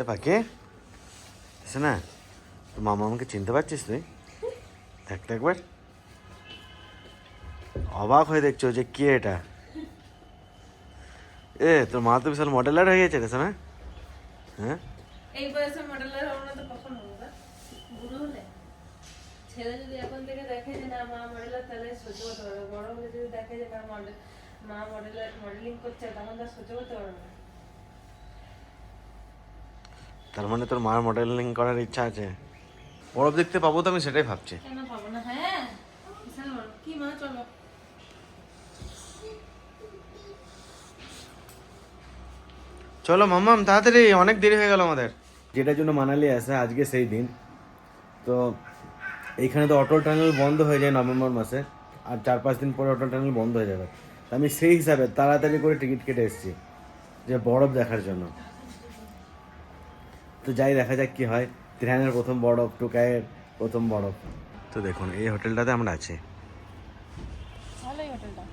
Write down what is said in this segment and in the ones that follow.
এ এসে না? তো মামা আমাকে চিনতে পারছিস তুই? দেখতে একবার। অবাক হয়ে দেখছ যে কে এটা? এ, তোর মা তো বিশাল মডেলার হয়ে গেছে রে না? হ্যাঁ? এই না, মা মডেলিং করছে, তখন তার সহ্য করতে পারবে না। তার মানে তোর মার মডেলিং করার ইচ্ছা আছে? বরফ দেখতে পাবো তো আমি সেটাই ভাবছি। কেন পাবো না? হ্যাঁ। চলো। চলো মাম্মাম তাড়াতাড়ি অনেক দেরি হয়ে গেল আমাদের। যেটার জন্য মানালি আসে আজকে সেই দিন। তো এইখানে তো অটল টানেল বন্ধ হয়ে যায় নভেম্বর মাসে আর চার পাঁচ দিন পরে অটল টানেল বন্ধ হয়ে যাবে। তো আমি সেই হিসাবে তাড়াতাড়ি করে টিকিট কেটে এসেছি যে বরফ দেখার জন্য। তো যাই দেখা যাক কি হয় ত্রিহানের প্রথম বরফ টুকায়ের প্রথম বরফ তো দেখুন এই হোটেলটাতে আমরা আছি ভালোই হোটেলটা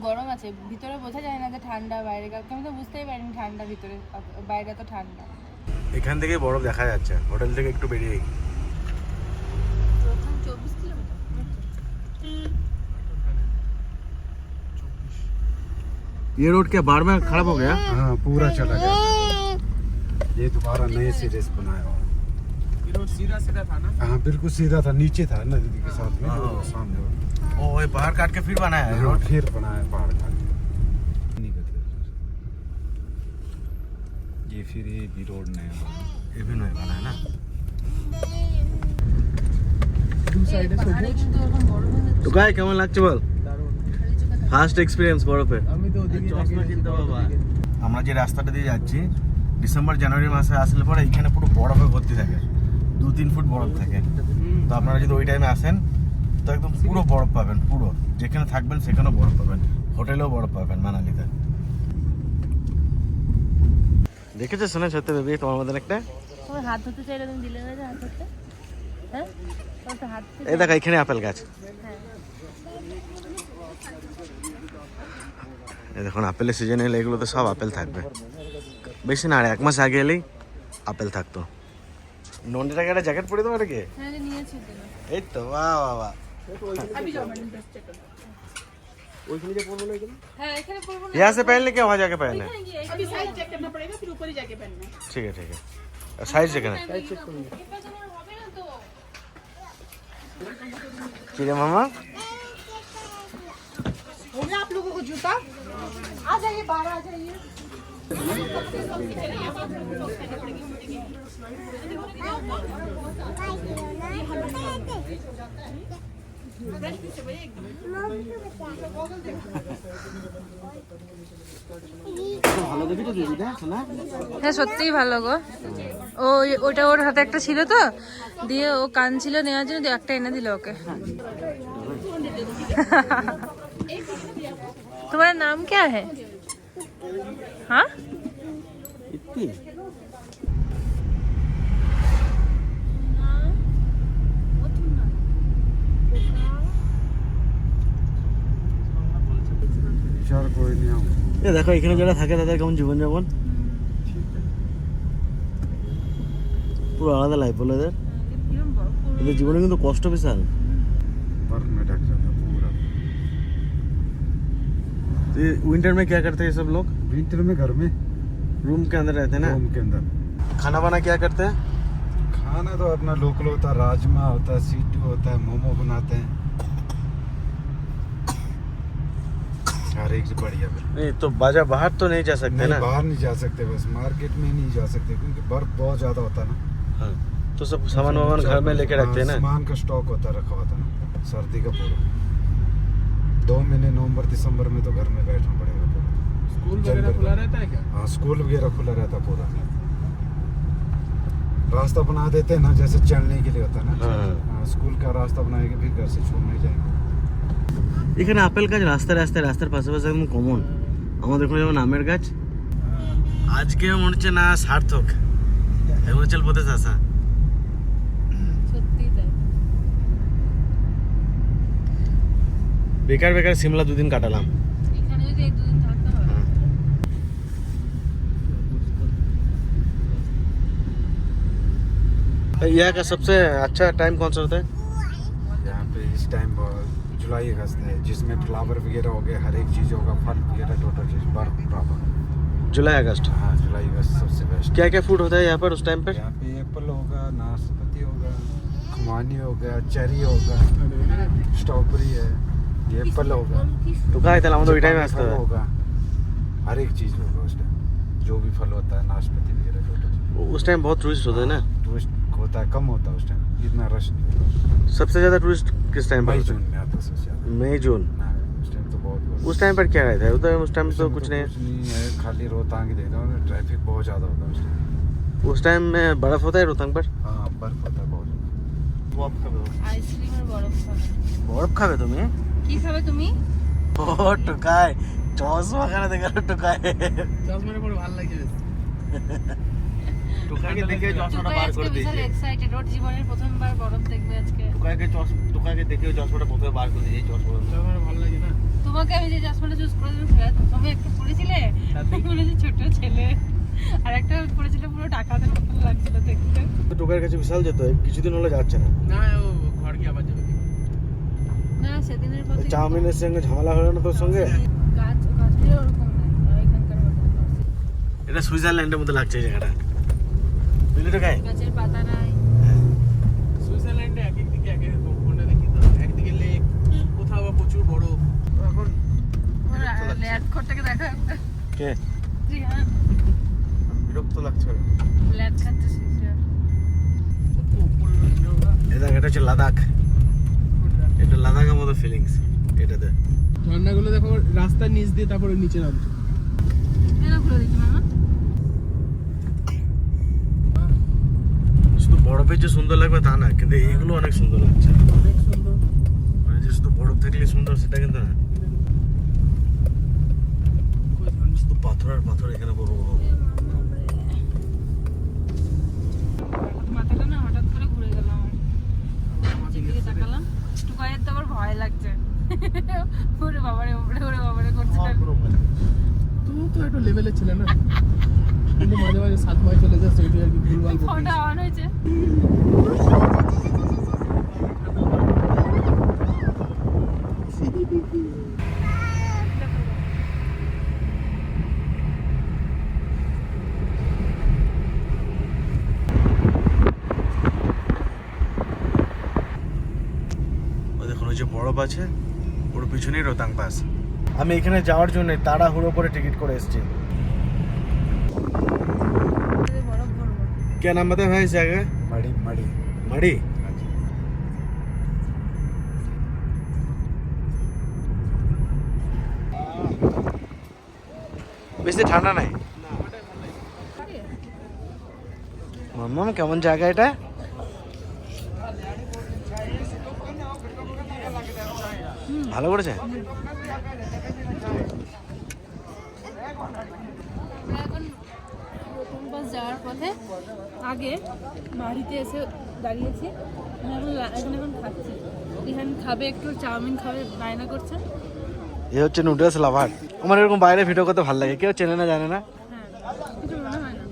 গরম আছে ভিতরে বোঝা যায় না যে ঠান্ডা বাইরে কাউকে আমি তো বুঝতেই পারিনি ঠান্ডা ভিতরে বাইরে তো ঠান্ডা এখান থেকে বরফ দেখা যাচ্ছে হোটেল থেকে একটু বেরিয়েই প্রথম চব্বিশ কিলোমিটার ये रोड क्या बाढ़ में खराब हो गया हाँ पूरा चला गया ये दोबारा नए सिरे से बनाया हुआ रोड सीधा सीधा था ना हाँ बिल्कुल सीधा था नीचे था नदी के साथ में हाँ। वो सामने वो। ओ ये पहाड़ काट के फिर बनाया है हाँ, रोड फिर बनाया पहाड़ का ये फिर ये भी रोड नया बना ये भी नहीं बना है ना পাহাড়ে কিন্তু এখন বড় হয়ে তো গায়ে কেমন লাগছে বল খালি চোখে ফার্স্ট এক্সপিরিয়েন্স বরফে আমি তো ওদিকে আমরা যে রাস্তাটা দিয়ে যাচ্ছি ডিসেম্বর জানুয়ারি মাসে আসলে পরে এখানে পুরো বরফে ভর্তি থাকে। দু তিন ফুট বরফ থাকে। তো আপনারা যদি ওই টাইমে আসেন তো একদম পুরো বরফ পাবেন পুরো। যেখানে থাকবেন সেখানেও বরফ পাবেন। হোটেলেও বরফ পাবেন মানালিতে। দেখেছ শোনা সত্যি বেবি তোমার মতন একটা? তোমার হাত ধরতে চাইলে তুমি দিলে না যে হাত ধরতে? হ্যাঁ? এই দেখো এখানে আপেল গাছ। হ্যাঁ। এই দেখুন আপেলের সিজন এলে এগুলোতে সব আপেল থাকবে। বেশি না আর এক মাস আগে এলেই আপেল থাকতো নন্ডি টাকা একটা জ্যাকেট পরে দেবো এটাকে হ্যাঁ যে নিয়েছি তো এই তো বাহ বাহ বাহ হ্যাঁ এখানে পড়বো না यहाँ से पहनने क्या वहाँ जाके पहनना है এখানে গিয়ে अभी साइज चेक करना पड़ेगा फिर ऊपर ही जाके पहनना है ठीक है ठीक है साइज देखना है এবার তোমার হবে না তো কি রে মামা हो गया आप लोगों को जूता आ जाइए बाहर आ जाइए ভালো দেখি তো দিদি দেখ শোনা হ্যাঁ সত্যিই ভালো গো ও ওটা ওর হাতে একটা ছিল তো দিয়ে ও কান ছিল নেওয়ার জন্য দিয়ে একটা এনে দিল ওকে तुम्हारा नाम क्या है হ্যাঁ? দেখো এখানে যারা থাকে তাদের কেমন জীবনযাপন? পুরো আলাদা লাইফ বলে এদের এদের জীবনে কিন্তু কষ্ট বিশাল। तो विंटर में क्या करते हैं ये सब लोग? विंटर में घर में। रूम के अंदर रहते हैं ना? रूम के अंदर। खाना वाना क्या करते हैं? खाना तो अपना लोकल होता है राजमा होता है सीटू होता है मोमो बनाते हैं। हर एक बढ़िया नहीं तो बाज़ार बाहर तो नहीं जा सकते नहीं ना? बाहर नहीं जा सकते बस मार्केट में नहीं जा सकते क्योंकि बर्फ़ बहुत ज़्यादा होता है ना। हाँ, तो सब सामान वामान घर में लेके रखते हैं हाँ, ना सामान का स्टॉक होता है रखा होता है ना सर्दी का पूरा दो महीने नवंबर दिसंबर में तो घर में बैठना पड़ेगा पूरा स्कूल वगैरह खुला रहता है क्या हाँ स्कूल वगैरह खुला रहता पूरा रास्ता बना देते हैं ना जैसे चलने के लिए होता है ना हाँ। हाँ, स्कूल का रास्ता बनाएंगे फिर घर से छोड़ने जाएंगे এখানে আপেল গাছ রাস্তায় রাস্তায় রাস্তার পাশাপাশি একদম কমন আমাদের ওখানে যেমন আমের গাছ আজকে মনে হচ্ছে না সার্থক হিমাচল প্রদেশ আসা বেকার বেকার সিমলা দুদিন কাটালাম এখানে যদি এক দুদিন থাকতে হয় यहाँ का सबसे अच्छा टाइम कौन सा होता है यहाँ पे इस टाइम जुलाई अगस्त है जिसमें फ्लावर वगैरह हो गए हर एक चीज़ होगा फल वगैरह टोटल चीज़ बर्फ प्रॉपर जुलाई अगस्त हाँ जुलाई अगस्त सबसे बेस्ट क्या क्या फूड होता है यहाँ पर उस टाइम पर यहाँ पे एप्पल होगा नाशपाती होगा खुमानी होगा चेरी होगा स्ट्रॉबेरी है होगा तो विटामिन होगा हर एक चीज़ उस टाइम जो भी फल होता है वगैरह उस टाइम बहुत टूरिस्ट होते हैं ना? हाँ, टूरिस्ट होता है कम होता है उस टाइम इतना रश नहीं सबसे ज़्यादा टूरिस्ट किस टाइम पर मई जून में आता है मई जून? हाँ, उस टाइम तो पर क्या रहता है? उधर उस टाइम तो, तो कुछ नहीं है। खाली रोहतांग ही देखता हूँ ट्रैफ़िक बहुत ज़्यादा होता है उस टाइम में बर्फ़ होता है रोहतांग पर? हाँ बर्फ़ होता है बहुत बर्फ़ खावे तुम्हें? কি খাবে তুমি? ও টুকায়। চশমা খানে দেখা টুকায়। চশমাটা পরে ভালো লাগছে বেশ। টুকাইকে দেখে চশমাটা বার করে দিয়েছে। এক্সাইটেড ওর জীবনের প্রথমবার বরফ দেখবে আজকে। চশমা দেখে চশমাটা প্রথমে বার করে দিয়েছে এই চশমাটা। চশমাটা ভালো লাগছে না। তোমাকে আমি যে চশমাটা চুজ করে দিলাম তুমি একটা পড়েছিলে? হচ্ছে ছোট ছেলে। আর একটা পড়েছিল পুরো টাকাদের লাগছিল দেখতে। কাছে বিশাল যেত কিছুদিন হলে যাচ্ছে না। না ও ঘর গিয়ে আবার যাবে। চাউমিনের সঙ্গে ঝামেলা হলো না তোর সঙ্গে? এটা সুইজারল্যান্ডের মধ্যে লাগছে জায়গাটা। বুঝলি টুকাই গাছের পাতা নাই। সুইজারল্যান্ডে এক এক দিকে এক এক কোনটা দেখি তো একদিকে লেক কোথাও বা প্রচুর বড়। এখন দেখা কে? বিরক্ত লাগছে ল্যাড খাচ্ছে এটা হচ্ছে লাদাখ। লাদাখের মতো ফিলিংস এটাতে। ঝর্ণাগুলো দেখো রাস্তার নিচ দিয়ে তারপরে নিচে মামা শুধু বরফের যে সুন্দর লাগবে তা না কিন্তু এইগুলো অনেক সুন্দর লাগছে। অনেক সুন্দর। মানে যে শুধু বরফ থাকলে সুন্দর সেটা কিন্তু না। শুধু পাথর আর পাথর এখানে বড় বড়। মাথাটা না হঠাৎ করে ঘুরে গেল। আমার নিচের দিকে তাকালাম টুকাইয়ের তো আবার ভয় লাগছে। ওরে বাবারে ওরে ওরে বাবারে করছে তুমি তো একটা লেভেলে ছিলে না? কিন্তু মাঝে মাঝে সাত মাস চলে যাচ্ছে ওইটাই আর কি ভুলভাল ফোনটা অন হয়েছে। Thank দেখুন ওই যে বরফ আছে ওর পিছনেই রোতাং পাস আমি এখানে যাওয়ার জন্য তাড়াহুড়ো করে টিকিট করে এসেছি বরফ ভরবো क्या नाम बताया भाई इस जगह मड़ी मड़ी मड़ी বেশি ঠান্ডা নাই মাম্মাম কেমন জায়গা এটা ভালো করেছে? যাওয়ার পথে আগে বাড়িতে এসে দাঁড়িয়েছি। এখন এখন এখন খাচ্ছি। এখানে খাবে একটু চাউমিন খাবে বায়না করছে। এ হচ্ছে নুডলস লাভার আমার এরকম বাইরে ভিডিও করতে ভালো লাগে। কেউ চেনে না জানে না হ্যাঁ কিছু মনে হয় না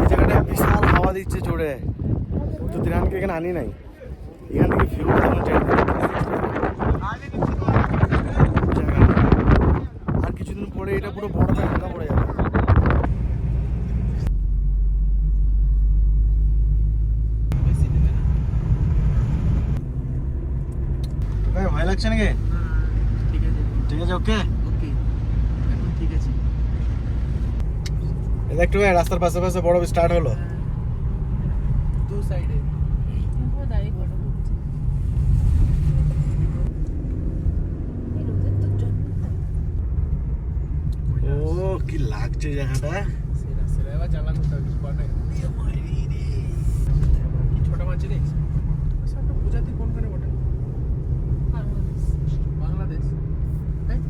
এই জায়গাটা বিশাল হাওয়া দিচ্ছে জোরে তো দিরানকে এখানে আনি নাই। এখান থেকে যেমন আর কিছুদিন পরে এটা পুরো বড়টা ঢাকা পড়ে যাবে। ভয় লাগছে নাকি? ঠিক আছে। ঠিক আছে ওকে? ওকে। এখন ঠিক আছে। এটা একটু রাস্তার পাশে পাশে বড় স্টার্ট হলো দু সাইডে পুরো দাঁড়িয়ে ফটো তুলছে এই রোদের তো জন্য ও কি লাগছে জায়গাটা? সেরা সেরা। এবার জানলা করতে হবে কিছু করার কি ছোট মাছ আচ্ছা, প্রজাতি কোনখানে বটে? বাংলাদেশ। হ্যাঁ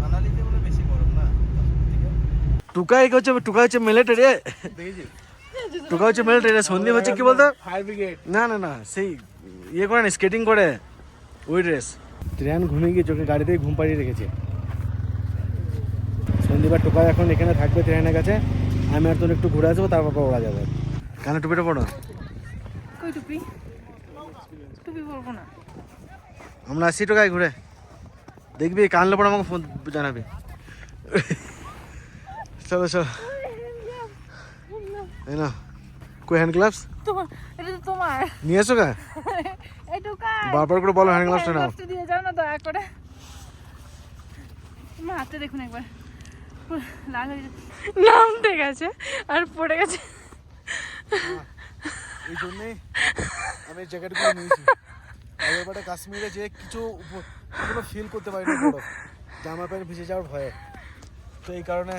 মানালিতে বলে বেশি গরম না। টুকাই হচ্ছে টুকাই হচ্ছে মিলিটারি দেখেছিস? টোকা হচ্ছে মিলিটারি সন্দীপ হচ্ছে কি বলতো? না না না সেই ইয়ে করে না স্কেটিং করে ওই ড্রেস ট্রেন ঘুমিয়ে গিয়ে চোখে গাড়িতেই ঘুম পাড়িয়ে রেখেছে। সন্দীপ আর টোকা এখন এখানে থাকবে ট্রেনের কাছে। আমি আর তোর একটু ঘুরে আসব তারপর ওরা যাবে। কানে টুপিটা পড়ো কই টুপি? টুপি পরবো না। আমরা আসছি টোকায় ঘুরে। দেখবি কানলে পরে আমাকে ফোন জানাবি। চলো চলো। এই না কই হ্যান্ড গ্লাভস তোমার এটা তো তোমার। নিয়ে এসো গা। এইটুকা বারবার করে বলো হ্যান্ড গ্লাভসটা নাও। দিয়ে যাও না দয়া করে। তোমার হাতে দেখুন একবার। লাল হয়ে গেছে নামতে গেছে আর পড়ে গেছে। এই জন্যে আমি এই জ্যাকেটগুলো নিয়েছি। এবারে কাশ্মীরে যে কিছু কোনো ফিল করতে পারি না জামা প্যান্ট ভিজে যাওয়ার ভয়ে। তো এই কারণে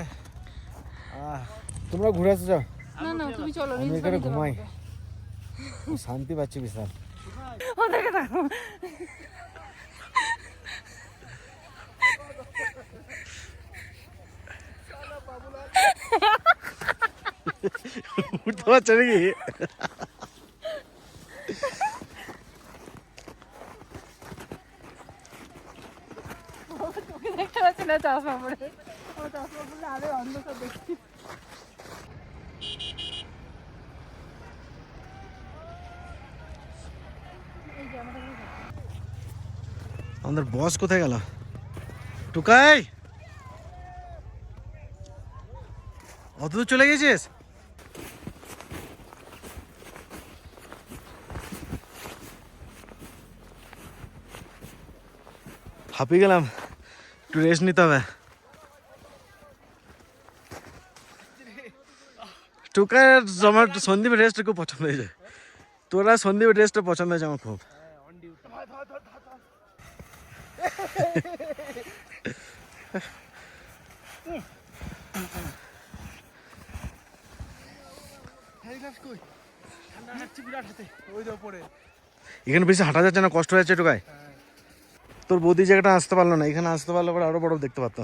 তোমরা ঘুরে আসো যাও। না না তুমি চলো আমি এখানে ঘুমাই। শান্তি পাচ্ছি বিশাল। দেখো উঠতে পারছে নাকি? দেখতে পাচ্ছি না চশমা পরে। ও চশমা পরে আরে অন্ধকার দেখছি। আমাদের বস কোথায় গেল টুকাই অত দূর চলে গেছিস হাঁপিয়ে গেলাম একটু রেস্ট নিতে হবে টুকার আমার সন্দীপের রেস্ট খুব পছন্দ হয়েছে তোরা সন্দীপের রেস্টটা পছন্দ হয়েছে আমার খুব ঠান্ডা লাগছে বিরাট হাতে ওই যে ওপরে এখানে বেশি হাঁটা যাচ্ছে না, কষ্ট হচ্ছে টুকাই তোর বৌদি জায়গাটা আসতে পারল না, এখানে আসতে পারলে পরে আরও বড় দেখতে পারতো।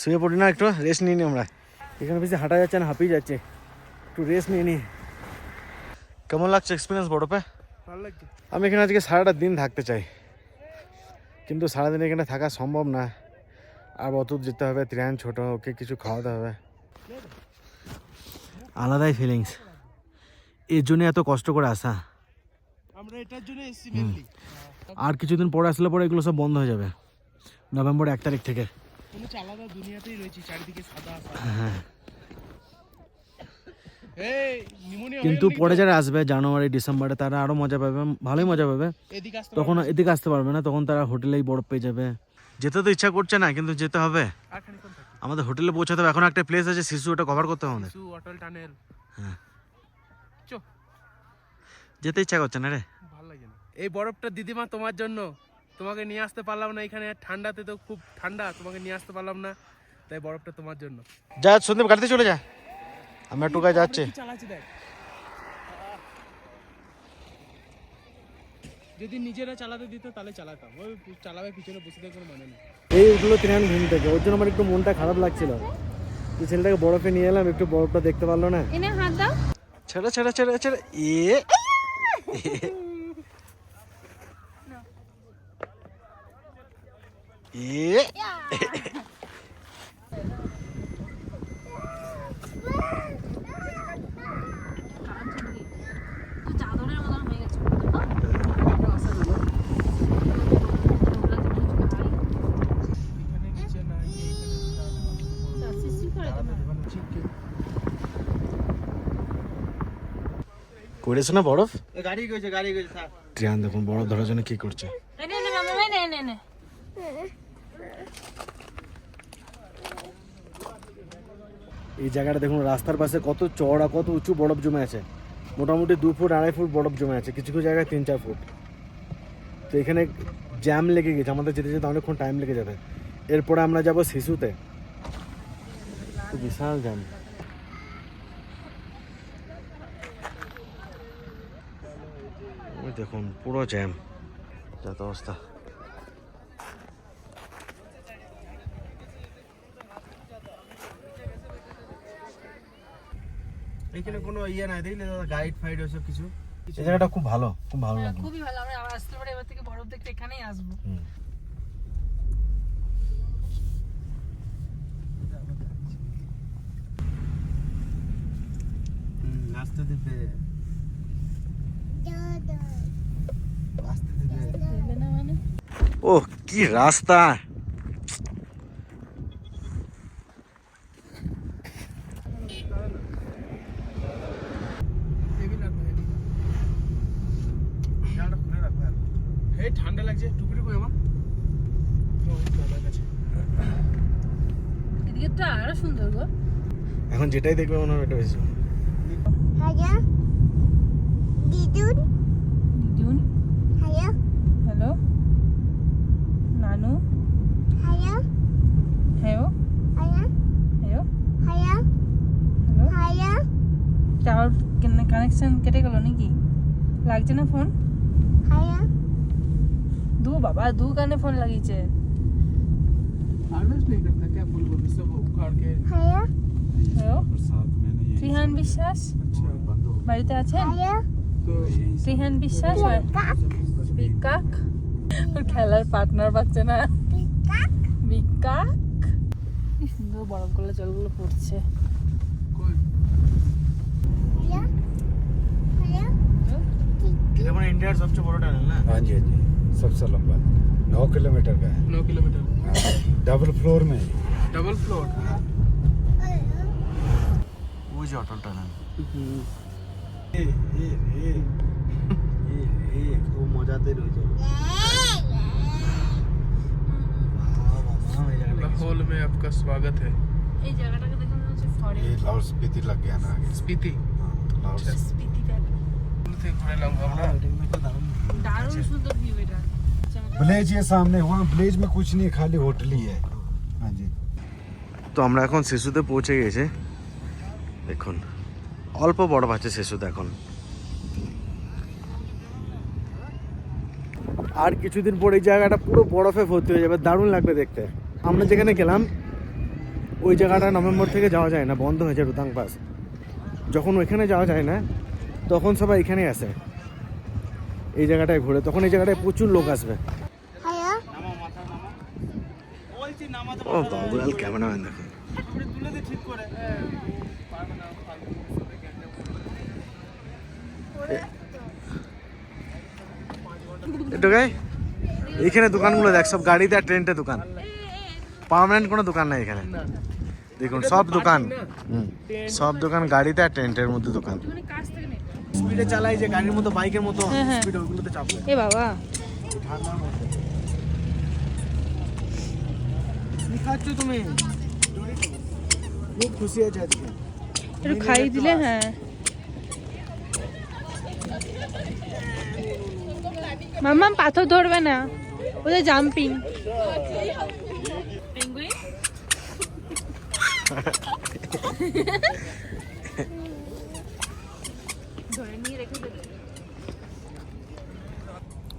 শুয়ে পড়ি না একটু রেস্ট নিয়ে নি আমরা। এখানে বেশি হাঁটা যাচ্ছে না হাঁপিয়ে যাচ্ছে। একটু রেস্ট নিয়ে নি। কেমন লাগছে এক্সপিরিয়েন্স বড়পে? ভালো লাগছে। আমি এখানে আজকে সারাটা দিন থাকতে চাই। কিন্তু সারাদিন এখানে থাকা সম্ভব না। আর অত যেতে হবে ট্রেন ছোট ওকে কিছু খাওয়াতে হবে। আলাদাই ফিলিংস এর জন্য এত কষ্ট করে আসা। আমরা এটার জন্য এসেছি আর কিছুদিন পরে আসলে পরে এগুলো সব বন্ধ হয়ে যাবে। নভেম্বর এক তারিখ থেকে। কোনো আলাদা দুনিয়াতেই রয়েছি চারিদিকে সাদা সাদা। হ্যাঁ। কিন্তু পরে যারা আসবে জানুয়ারি ডিসেম্বরে তারা আরও মজা পাবে ভালোই মজা পাবে। তখন এদিকে আসতে পারবে না তখন তারা হোটেলেই বরফ পেয়ে যাবে। যেতে তো ইচ্ছা করছে না কিন্তু যেতে হবে। আর আমাদের হোটেলে পৌঁছাতে হবে। এখন একটা প্লেস আছে শিশু ওটা কভার করতে হবে আমাদের। সু অটল টানেল। হ্যাঁ। যেতে ইচ্ছা করছে না রে। ভালো লাগে না। এই বরফটা দিদিমা তোমার জন্য। তোমাকে নিয়ে আসতে পারলাম না এখানে ঠান্ডাতে তো খুব ঠান্ডা তোমাকে নিয়ে আসতে পারলাম না তাই বরফটা তোমার জন্য। যা সন্দীপ গাড়িতে চলে যা। আমরা টোকায় যাচ্ছে। কি চালাচ্ছি দেখ। যদি নিজেরা চালাতে দিত তাহলে চালাতাম। ওই চালাবে পিছনে বসে থাকার কোনো মানে নেই। এইগুলো ট্রেন ঘুম থেকে। ওর জন্য আমার একটু মনটা খারাপ লাগছিল। যে ছেলেটাকে বরফে নিয়ে এলাম একটু বরফটা দেখতে পারল না। এনে হাত দাও। ছেড়ে ছেড়ে ছেড়ে ছেড়ে। এ এ চাদরের মতন হয়ে গেছে এখানে নিচে না গিয়ে করেছে না বরফ? গাড়ি গেছে গাড়ি গেছে ট্রেন দেখুন বরফ ধরার জন্য কি করছে এনে এনে মামা এনে এনে এনে এই জায়গাটা দেখুন, রাস্তার পাশে কত চড়া কত উঁচু বরফ জমে আছে। মোটামুটি দু ফুট, আড়াই ফুট বরফ জমে আছে, কিছু কিছু জায়গায় তিন, চার ফুট। তো এখানে জ্যাম লেগে গেছে, আমাদের যেতে যেতে অনেকক্ষণ টাইম লেগে যাবে। এরপরে আমরা যাব শিশুতে। বিশাল জ্যাম। দেখুন, পুরো জ্যাম। যত অবস্থা। এখানে কোনো ইয়ে নাই দেখলে দাদা গাইড ফাইড ওসব কিছু। এই জায়গাটা খুব ভালো খুব ভালো হ্যাঁ, লাগে খুবই ভালো আমরা আবার আসতে পারি এবার থেকে বরফ দেখতে এখানেই আসব। আসতে দিবে। মানে? ও কি রাস্তা হেভি লাগবে হেভি জালটা খুলে রাখো আর এই ঠান্ডা লাগছে টুপি কই আমার আরও সুন্দর গো এখন যেটাই দেখবে মনে হবে এটা বেশি. দিদুন. হ্যালো নানু. হ্যাঁ. হ্যাঁ. Hello Haya. টাওয়ার কানেকশন কেটে গেল নাকি লাগছে না ফোন Haya. দু বাবা দু কানে ফোন লাগিয়েছে। ত্রিহান বিশ্বাস বাড়িতে আছে ত্রিহান বিশ্বাস বিকাক ওর খেলার পার্টনার পাচ্ছে না। বিকাক কি সুন্দর বরফগুলো জলগুলো পড়ছে। মানে ইন্ডিয়ার সবচেয়ে বড় টানেল না? হ্যাঁ জি सबसे लंबा नौ किलोमीटर का है नौ किलोमीटर हाँ, डबल फ्लोर में है ये। डबल फ्लोर ওই যে অটল টানেল খুব মজাতে রয়েছে लाहौल में आपका स्वागत है এই জায়গাটাকে দেখে মনে হচ্ছে ফরেন ये लाहौल स्पीति लग गया ना आगे स्पीति हाँ, लाहौल अच्छा। স্পিতি টাইপ থেকে ঘুরে এলাম আমরা দারুণ সুন্দর ভিউ এটা ब्लेज ये सामने वहाँ ब्लेज में कुछ नहीं है, खाली होटल ही है हाँ जी তো আমরা এখন শিশুতে পৌঁছে গেছি দেখুন অল্প বরফ আছে শিশুতে এখন আর কিছুদিন পরে এই জায়গাটা পুরো বরফে ভর্তি হয়ে যাবে দারুণ লাগবে দেখতে আমরা যেখানে গেলাম ওই জায়গাটা নভেম্বর থেকে যাওয়া যায় না বন্ধ হয়েছে রুতাং পাস যখন ওইখানে যাওয়া যায় না তখন সবাই এখানে আসে এই জায়গাটায় ঘুরে তখন এই জায়গাটায় প্রচুর লোক আসবে ও বাবুলাল ক্যামেরাম্যান দেখুন এইখানে দোকানগুলো দেখ সব গাড়িতে আর ট্রেনটে দোকান। পার্মানেন্ট কোনো দোকান নাই এখানে। দেখুন সব দোকান। হুম, সব দোকান গাড়িতে আর ট্রেন্টের মধ্যে দোকান। স্পিডে চালাই যে গাড়ির মতো বাইকের মতো হ্যাঁ, হ্যাঁ। স্পিড ওইগুলোতে চাপবে এ বাবা কি খাচ্ছ তুমি? খুব খুশি আছে আজকে। একটু খাই দিলে হ্যাঁ। মাম্মা পাথর ধরবে না ওদের জাম্পিং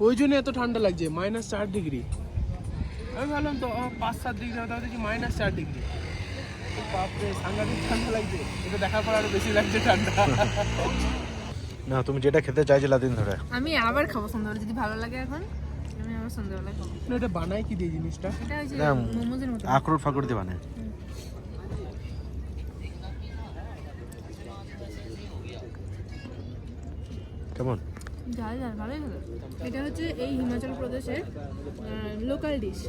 ওই জন্য এত ঠান্ডা লাগছে মাইনাস চার ডিগ্রি আমি ভাবলাম তো পাঁচ সাত ডিগ্রি হতে দেখি মাইনাস চার ডিগ্রি বাপরে সাংঘাতিক ঠান্ডা লাগছে। এটা দেখার পর আরও বেশি লাগছে ঠান্ডা। না তুমি যেটা খেতে চাইছিলা দিন ধরে। আমি আবার খাব সন্ধ্যাবেলা যদি ভালো লাগে এখন আমি আবার সন্ধ্যাবেলা খাব। না, এটা বানায় কি দিয়ে জিনিসটা? এটা হচ্ছে না, মোমোজের মতো। আখরোট ফাকরোট দিয়ে বানায়। কেমন? ঝাল ঝাল ভালোই হলো এটা হচ্ছে এই হিমাচল প্রদেশের লোকাল ডিশ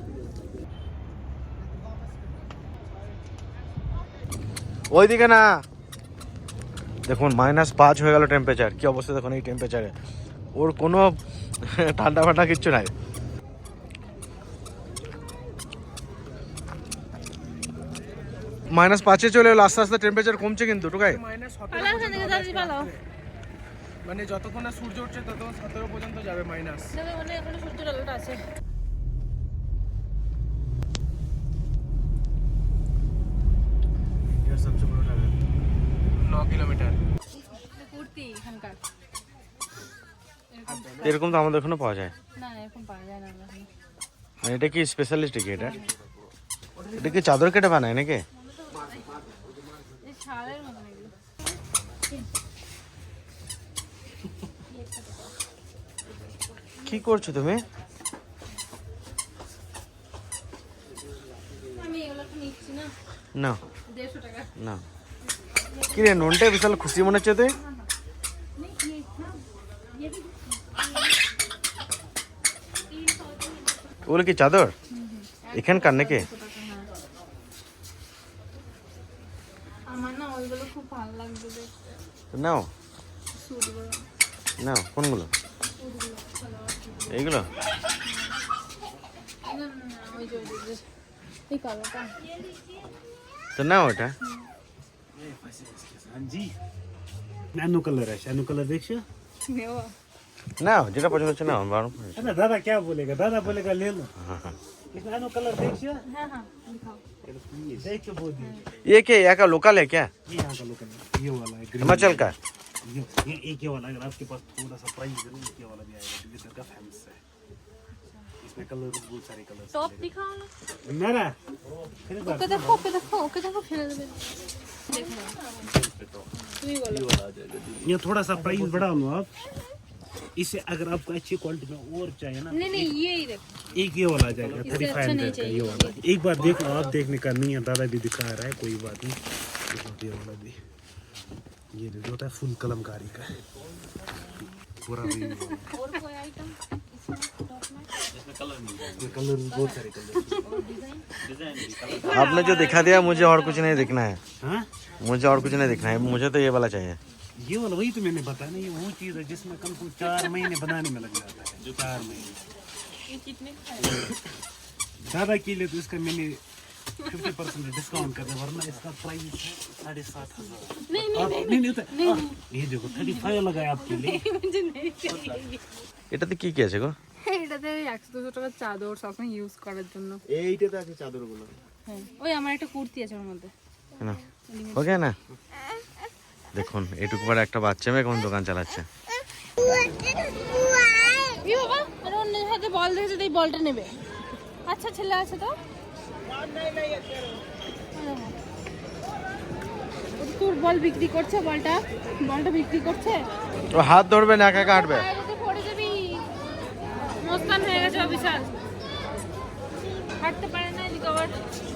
ওইদিকে না দেখুন মাইনাস পাঁচ হয়ে গেল টেম্পারেচার কি অবস্থা দেখুন এই টেম্পারেচারে ওর কোনো ঠান্ডা ফান্ডা কিচ্ছু নাই। মাইনাস পাঁচে চলে এলো আস্তে আস্তে টেম্পারেচার কমছে কিন্তু টুকাই মাইনাস পালা ওখান থেকে তাড়াতাড়ি পালাও মানে যতক্ষণ না সূর্য উঠছে ততক্ষণ সতেরো পর্যন্ত যাবে মাইনাস মানে এখনও সূর্যের আলোটা আছে। ন কিলোমিটার। এরকম তো আমাদের ওখানে পাওয়া যায়। না এরকম পাওয়া যায় না মানে এটা কি স্পেশালিস্ট কি এটা? এটা কি চাদর কেটে বানায় নাকি এই শালের মতন এগুলো কি করছ তুমি? না। না। কি রে নুনটা বিশাল খুশি মনে হচ্ছে তুই ওগুলো কি চাদর? এখানকার নাকি? নাও। নাও কোনগুলো? এটা हाँ जी नैनो कलर है शैनो कलर देखिए নেওয়া নাও যেটা পছন্দ হচ্ছে নাও বারণ করিস। अरे दादा क्या बोलेगा दादा बोलेगा ले लो हाँ, हाँ। इस नैनो कलर देखिए হ্যাঁ হ্যাঁ দিখাও देख के बोल दीजिए ये क्या यहाँ का लोकल है क्या ये यहाँ का लोकल है ये वाला है green हिमाचल का ये ये एक ये वाला अगर आपके पास थोड़ा सा प्राइस ज़रूर एक ये वाला भी आएगा क्योंकि सर का फ़ेमस है इसमें कलर बहुत सारे कलर टॉप दिखाओ ना ना फिर ओके देखो ओके देखो ओके देखो फिर देखो ये वाला आ जाएगा ये थोड़ा सा प्राइस बढ़ा लो आप इसे अगर आपको अच्छी क्वालिटी में और चाहिए ना नहीं नहीं ये ही देखो एक ये वाला जाएगा थर्टी फाइव हंड्रेड का ये वाला एक बार देख लो आप देखने का नहीं है दादा भी दिखा रहा है, कोई बात नहीं। ये वाला भी। ये जो होता है फुल कलमकारी का। पूरा भी और कोई आइटम इसमें में ये कलर बहुत सारे कलर आपने जो दिखा दिया मुझे और कुछ नहीं दिखना है। हाँ? मुझे और कुछ नहीं दिखना है मुझे तो ये वाला चाहिए। ये वाला वही तो मैंने बताया ना ये वो चीज़ है जिसमें कम से कम चार महीने बनाने में लग जाता है जो चार महीने। ये कितने का है? दादा के लिए तो इसका मैंने फिफ्टी परसेंट डिस्काउंट कर दिया वरना इसका प्राइस है साढ़े सात हजार नहीं आप नहीं नहीं होता आ, ये देखो थर्टी फाइव लगाया आपके लिए मुझे नहीं चाहिए এটাতে কি কি আছে গো এটাতে ওই একশো দুশো টাকার চাদর সবসময় ইউজ করার জন্য এইটাতে আছে চাদরগুলো হ্যাঁ ওই আমার একটা কুর্তি আছে ওর মধ্যে না ওকে না দেখুন এটুকু পরে একটা বাচ্চা মেয়ে কোন দোকান চালাচ্ছে ই বাবা আর অন্য হাতে বল দেখেছে তো এই বলটা নেবে আচ্ছা ছেলে আছে তো ও তো তোর বল বিক্রি করছে বলটা? বলটা বিক্রি করছে? ও হাত ধরবে না একা পড়ে যাবি। মুস্কান হয়ে গেছে বিশাল হাঁটতে পারে না এদিকে আবার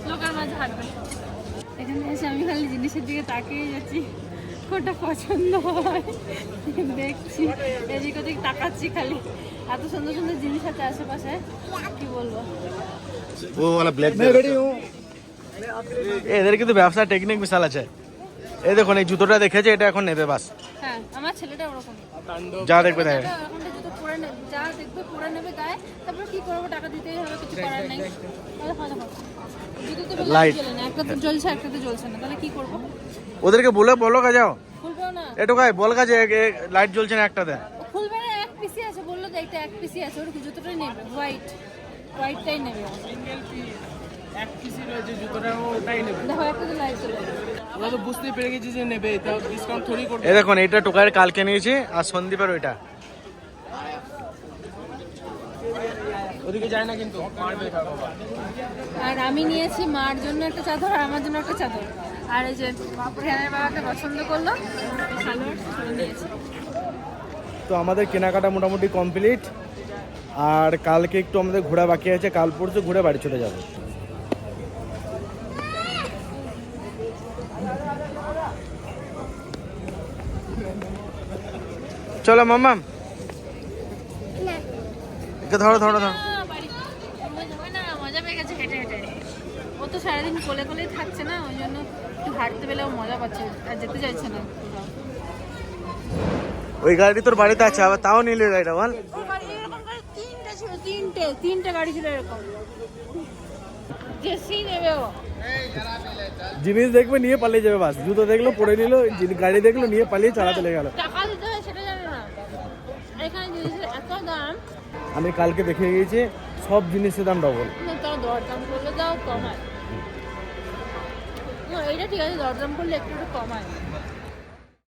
লোকের মাঝে হাঁটবে। এখানে এসে আমি খালি জিনিসের দিকে তাকিয়ে যাচ্ছি। কোনটা পছন্দ হয়? দেখছি। এদিক ওদিক তাকাচ্ছি খালি। এত সুন্দর সুন্দর জিনিস আছে আশেপাশে কি বলব? ও वाला ব্ল্যাক এদের কিন্তু ব্যবসা টেকনিক বিশাল আছে এই দেখুন এই জুতোটা দেখেছে এটা এখন নেবে বাস হ্যাঁ আমার ছেলেটা ওরকম যা দেখবে তাই ছেলেটা এখন তো জুতো পরে নেবে যা দেখবে পরে নেবে গায়ে তারপর কি করব টাকা দিতেই হবে কিছু করার নেই লাইট জ্বলছে না তাহলে কি করব ওদেরকে বলে বলো কা যাও খুলবেও না এটুকাই বল কা যে লাইট জ্বলছে না একটাতে খুলবে না এক পিসি আছে বলল যে একটা এক পিসি আছে ওর জুতোটাই নেবে হোয়াইট হোয়াইটটাই নেবে সিঙ্গেল পিস এক পিসের যে জুতোটা ওটাই নেবে। দেখো একটা তো লাইট ওরা তো বুঝতেই পেরে গেছি যে নেবে তা ডিসকাউন্ট থোড়ি করবে এই দেখুন এইটা টোকাইয়ের কালকে নিয়েছি আর সন্দীপের ওইটা। ওদিকে যায় না কিন্তু মারবে আর আমি নিয়েছি মার জন্য একটা চাদর আর আমার জন্য একটা চাদর। আর এই যে ধ্যানের বাবাকে পছন্দ করল সালোয়ার নিয়েছি। তো আমাদের কেনাকাটা মোটামুটি কমপ্লিট আর কালকে একটু আমাদের ঘোরা বাকি আছে, কাল পরশু ঘুরে বাড়ি চলে যাব। চলো মাম্মাম ধরো ধরো ধরো। ও তো সারাদিন কোলে কোলেই থাকছে না ওই জন্য মজা পাচ্ছে আর যেতে চাইছে না ওই গাড়ি তোর বাড়িতে আছে, আবার তাও নিলে গাড়িটা, বল ওর বাড়ি এরকম করে তিনটে ছিল তিনটে গাড়ি ছিল এরকম। জেসি নেবে ও। জিনিস দেখবে নিয়ে পালিয়ে যাবে বাস। জুতো দেখল পরে নিল গাড়ি দেখল নিয়ে পালিয়ে চালাতে লেগে গেল। টাকা দিতে হয় সেটা জানে না। এখানে জিনিসের এত দাম। আমি কালকে দেখে গিয়েছি সব জিনিসের দাম ডবল দরদাম করলে যাও কমায়। এইটা ঠিক আছে দরদাম করলে একটু একটু কমায়।